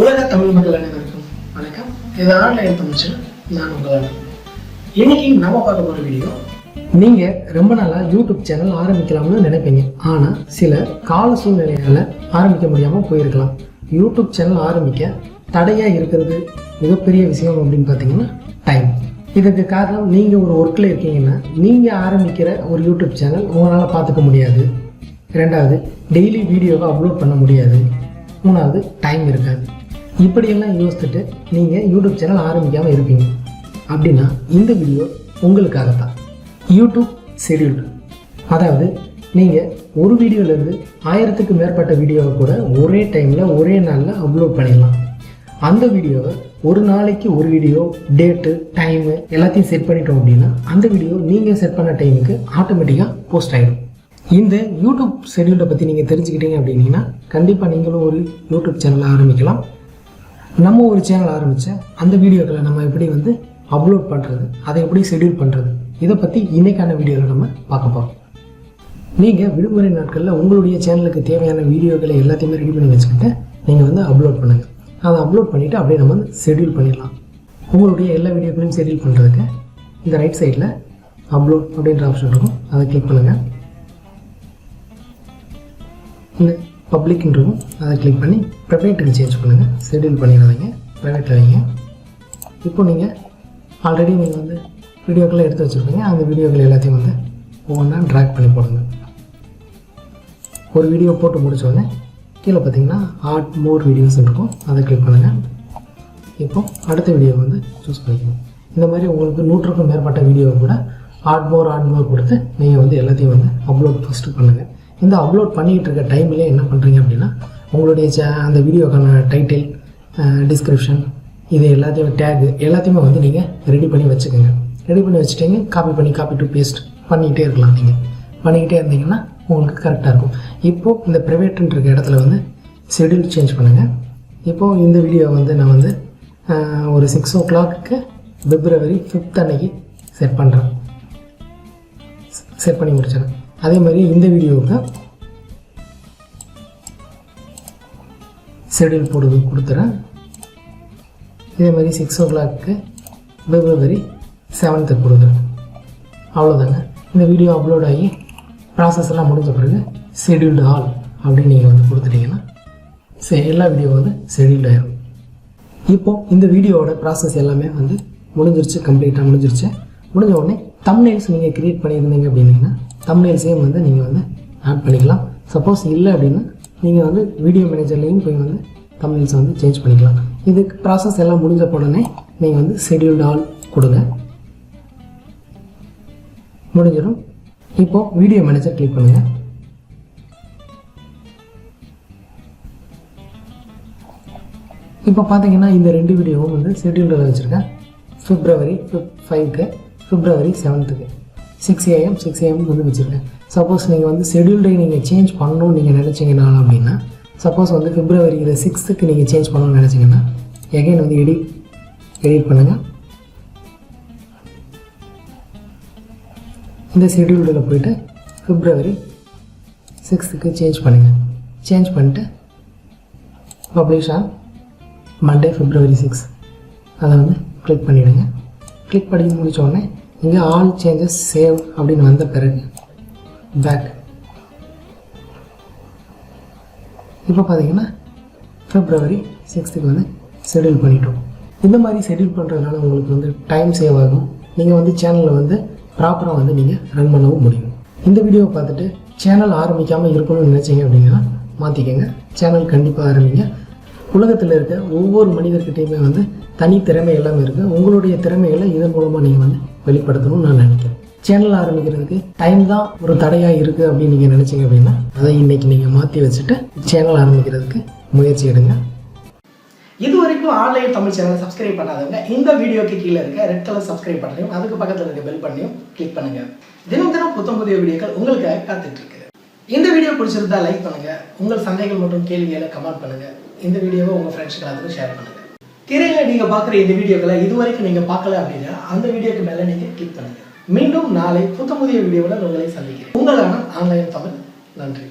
உலக தமிழ் மக்கள் அனைவருக்கும் வணக்கம். இது ஆன்லைன் தமிழ் நான் உங்களால் இன்னைக்கு நம்ம பார்க்க போகிற வீடியோ நீங்கள் ரொம்ப நாளாக யூடியூப் சேனல் ஆரம்பிக்கலாம்னு நினைப்பீங்க. ஆனால் சில கால சூழ்நிலையால் ஆரம்பிக்க முடியாமல் போயிருக்கலாம். யூடியூப் சேனல் ஆரம்பிக்க தடையாக இருக்கிறது மிகப்பெரிய விஷயம் அப்படின்னு பார்த்தீங்கன்னா டைம் இதுக்கு காரணம் நீங்கள் ஒரு ஒர்க்கில் இருக்கீங்கன்னா நீங்கள் ஆரம்பிக்கிற ஒரு யூடியூப் சேனல் உங்களால் பார்த்துக்க முடியாது. ரெண்டாவது டெய்லி வீடியோவை அப்லோட் பண்ண முடியாது. மூணாவது டைம் இருக்காது. இப்படியெல்லாம் யோசிச்சுட்டு நீங்கள் யூடியூப் சேனல் ஆரம்பிக்காமல் இருப்பீங்க அப்படின்னா இந்த வீடியோ உங்களுக்காக தான் யூடியூப் ஷெடியூல்டு அதாவது நீங்கள் ஒரு வீடியோலேருந்து ஆயிரத்துக்கு மேற்பட்ட வீடியோவை கூட ஒரே டைமில் ஒரே நாளில் அப்லோட் பண்ணிடலாம். அந்த வீடியோவை ஒரு நாளைக்கு ஒரு வீடியோ டேட்டு டைமு எல்லாத்தையும் செட் பண்ணிட்டோம் அப்படின்னா அந்த வீடியோ நீங்கள் செட் பண்ண டைமுக்கு ஆட்டோமேட்டிக்காக போஸ்ட் ஆகிடும் இந்த யூடியூப் ஷெடியூலை பற்றி நீங்கள் தெரிஞ்சுக்கிட்டீங்க அப்படின்னீங்கன்னா கண்டிப்பாக நீங்களும் ஒரு யூடியூப் சேனலை ஆரம்பிக்கலாம். நம்ம ஒரு சேனல் ஆரம்பித்த அந்த வீடியோக்களை நம்ம எப்படி வந்து அப்லோட் பண்ணுறது அதை எப்படி ஷெடியூல் பண்ணுறது இதை பற்றி இன்றைக்கான வீடியோவில் நம்ம பார்க்க போகிறோம் நீங்கள் விடுமுறை நாட்களில் உங்களுடைய சேனலுக்கு தேவையான வீடியோக்களை எல்லாத்தையுமே ரெடி பண்ணி வச்சுக்கிட்டு நீங்கள் வந்து அப்லோட் பண்ணுங்கள் அதை அப்லோட் பண்ணிவிட்டு அப்படியே நம்ம வந்து ஷெடியூல் பண்ணிடலாம். உங்களுடைய எல்லா வீடியோக்களையும் ஷெடியூல் பண்ணுறதுக்கு இந்த ரைட் சைடில் அப்லோட் அப்படின்ற ஆப்ஷன் இருக்கும். அதை கிளிக் பண்ணுங்கள் பப்ளிக்னு இருக்கும் அதை கிளிக் பண்ணி ப்ரைவேட்டுக்கு சேஞ்ச் பண்ணுங்கள் ஷெடியூல் பண்ணிடாதீங்க. ப்ரைவேட்டில் வைங்க இப்போ நீங்கள் ஆல்ரெடி நீங்கள் வந்து வீடியோக்களை எடுத்து வச்சுருப்பீங்க. அந்த வீடியோக்கள் எல்லாத்தையும் வந்து ஒவ்வொன்றா ட்ராக் பண்ணி போடுங்க. ஒரு வீடியோ போட்டு முடித்தோடனே கீழே பார்த்தீங்கன்னா ஆட் மோர் வீடியோஸ் இருக்கும். அதை கிளிக் பண்ணுங்கள் இப்போ அடுத்த வீடியோ வந்து சூஸ் பண்ணிக்கணும். இந்த மாதிரி உங்களுக்கு நூற்றுக்கும் மேற்பட்ட வீடியோவை கூட ஆட் மோர் ஆட் மோர் கொடுத்து நீங்கள் வந்து எல்லாத்தையும் வந்து அப்லோட் ஃபஸ்ட்டு பண்ணுங்கள் இந்த அப்லோட் பண்ணிக்கிட்டு இருக்க டைம்லேயே என்ன பண்ணுறீங்க அப்படின்னா உங்களுடைய சே அந்த வீடியோக்கான டைட்டில் டிஸ்கிரிப்ஷன் இது எல்லாத்தையும் டேக் எல்லாத்தையுமே வந்து நீங்கள் ரெடி பண்ணி வச்சுக்கோங்க. ரெடி பண்ணி வச்சுட்டீங்க காப்பி பண்ணி காப்பி டு பேஸ்ட் பண்ணிக்கிட்டே இருக்கலாம் நீங்கள் பண்ணிக்கிட்டே இருந்தீங்கன்னா உங்களுக்கு கரெக்டாக இருக்கும். இப்போது இந்த ப்ரைவேட்டுன்ற இடத்துல வந்து ஷெடியூல் சேஞ்ச் பண்ணுங்கள் இப்போது இந்த வீடியோ வந்து நான் வந்து ஒரு six o'clock February fifth அன்னைக்கு செட் பண்ணுறேன் செட் பண்ணி முடிச்சிடறேன். அதே மாதிரி இந்த வீடியோவுக்கு ஷெடியூல் போடுறது கொடுத்துறேன். இதே மாதிரி சிக்ஸ் ஓ கிளாக்கு பிப்ரவரி செவன்த்துக்கு கொடுக்குறேன். அவ்வளோதாங்க இந்த வீடியோ அப்லோட் ஆகி ப்ராசஸ் எல்லாம் முடிஞ்ச பிறகு ஷெடியூல்டு ஆல் அப்படின்னு நீங்கள் வந்து கொடுத்துட்டீங்கன்னா சரி எல்லா வீடியோ வந்து ஷெடியூல்ட் ஆயிரும். இப்போ இந்த வீடியோவோட ப்ராசஸ் எல்லாமே வந்து முடிஞ்சிருச்சு கம்ப்ளீட்டாக முடிஞ்சிருச்சு. முடிஞ்ச உடனே தம்னைல்ஸ் நீங்கள் க்ரியேட் பண்ணியிருந்தீங்க அப்படின்னீங்கன்னா தம்ப்நெயில்ஸையும் வந்து நீங்கள் வந்து ஆட் பண்ணிக்கலாம். சப்போஸ் இல்லை அப்படின்னா நீங்கள் வந்து வீடியோ மேனேஜர்லேயும் போய் வந்து தம்ப்நெயில்ஸை வந்து சேஞ்ச் பண்ணிக்கலாம். இதுக்கு ப்ராசஸ் எல்லாம் முடிஞ்ச உடனே நீங்கள் வந்து ஷெடியூல்டு ஆல் கொடுங்க. முடிஞ்சிடும். இப்போது வீடியோ மேனேஜர் கிளிக் பண்ணுங்கள் இப்போ பார்த்தீங்கன்னா இந்த ரெண்டு வீடியோவும் வந்து ஷெட்யூலில் வச்சுருக்கேன். ஃபிப்ரவரி ஃபிஃப்த் ஃபைவ்க்கு ஃபிப்ரவரி செவன்த்துக்கு சிக்ஸ் ஏஎம் சிக்ஸ் ஏஎம் வந்து வச்சுருக்கேன் சப்போஸ் நீங்கள் வந்து ஷெட்யூல்டை நீங்கள் சேஞ்ச் பண்ணணும்னு நீங்கள் நினச்சிங்கன்னா அப்படின்னா சப்போஸ் வந்து பிப்ரவரி இதை சிக்ஸ்த்துக்கு நீங்கள் சேஞ்ச் பண்ணணும்னு நினச்சிங்கன்னா எகைன் வந்து எடிட் எடிட் பண்ணுங்கள் இந்த ஷெடியூல்டில் போயிட்டு பிப்ரவரி சிக்ஸ்த்துக்கு சேஞ்ச் பண்ணுங்கள் சேஞ்ச் பண்ணிட்டு publish on Monday February six அதை வந்து கிளிக் பண்ணிவிடுங்க கிளிக் பண்ணி முடிச்ச உடனே இங்கே ஆல் சேஞ்சஸ் சேவ் அப்படின்னு வந்த பிறகு பேக் இப்போ பார்த்தீங்கன்னா ஃபிப்ரவரி சிக்ஸ்த்துக்கு வந்து ஷெடியூல் பண்ணிட்டோம். இந்த மாதிரி ஷெடியூல் பண்ணுறதுனால உங்களுக்கு வந்து டைம் சேவ் ஆகும். நீங்கள் வந்து சேனலில் வந்து ப்ராப்பராக வந்து நீங்கள் ரன் பண்ணவும் முடியும். இந்த வீடியோவை பார்த்துட்டு சேனல் ஆரம்பிக்காமல் இருக்கணும்னு நினச்சிங்க அப்படின்னா மாற்றிக்கங்க சேனல் கண்டிப்பாக ஆரம்பிங்க. உலகத்தில் இருக்க ஒவ்வொரு மனிதர்கிட்டையுமே வந்து தனி திறமை எல்லாமே இருக்குது உங்களுடைய திறமைகளை இதன் மூலமாக நீங்கள் வந்து வெளிப்படுத்தணும்னு நான் நினைக்கிறேன். சேனல் ஆரம்பிக்கிறதுக்கு டைம் தான் ஒரு தடையாக இருக்குது அப்படின்னு நீங்கள் நினச்சிங்க அப்படின்னா அதை இன்னைக்கு நீங்கள் மாற்றி வச்சுட்டு சேனல் ஆரம்பிக்கிறதுக்கு முயற்சி எடுங்க. இது வரைக்கும் ஆன்லைன் தமிழ் சேனலை சப்ஸ்கிரைப் பண்ணாதவங்க இந்த வீடியோக்கு கீழே இருக்க ரெட் கலர் சப்ஸ்கிரைப் பண்ணையும் அதுக்கு பக்கத்தில் இருக்க பெல் பண்ணியும் கிளிக் பண்ணுங்க. தினம் தினம் புத்தம் புதிய வீடியோக்கள் உங்களுக்காக காத்துட்டு இருக்கு. இந்த வீடியோ பிடிச்சிருந்தா லைக் பண்ணுங்க. உங்கள் சந்தைகள் மற்றும் கேள்விகளை கமெண்ட் பண்ணுங்க. இந்த வீடியோவை உங்க ஃப்ரெண்ட்ஸ்க்கு எல்லாத்துக்கும் ஷேர் பண்ணுங்க. திரையில நீங்க பாக்குற இந்த வீடியோக்களை இது வரைக்கும் நீங்க பார்க்கல அப்படின்னா அந்த வீடியோக்கு மேல நீங்க கிளிக் பண்ணுங்க. மீண்டும் நாளை புத்த புதிய வீடியோவில் உங்களை சந்திக்கிறேன். உங்களான ஆன்லைன் தமிழ். நன்றி.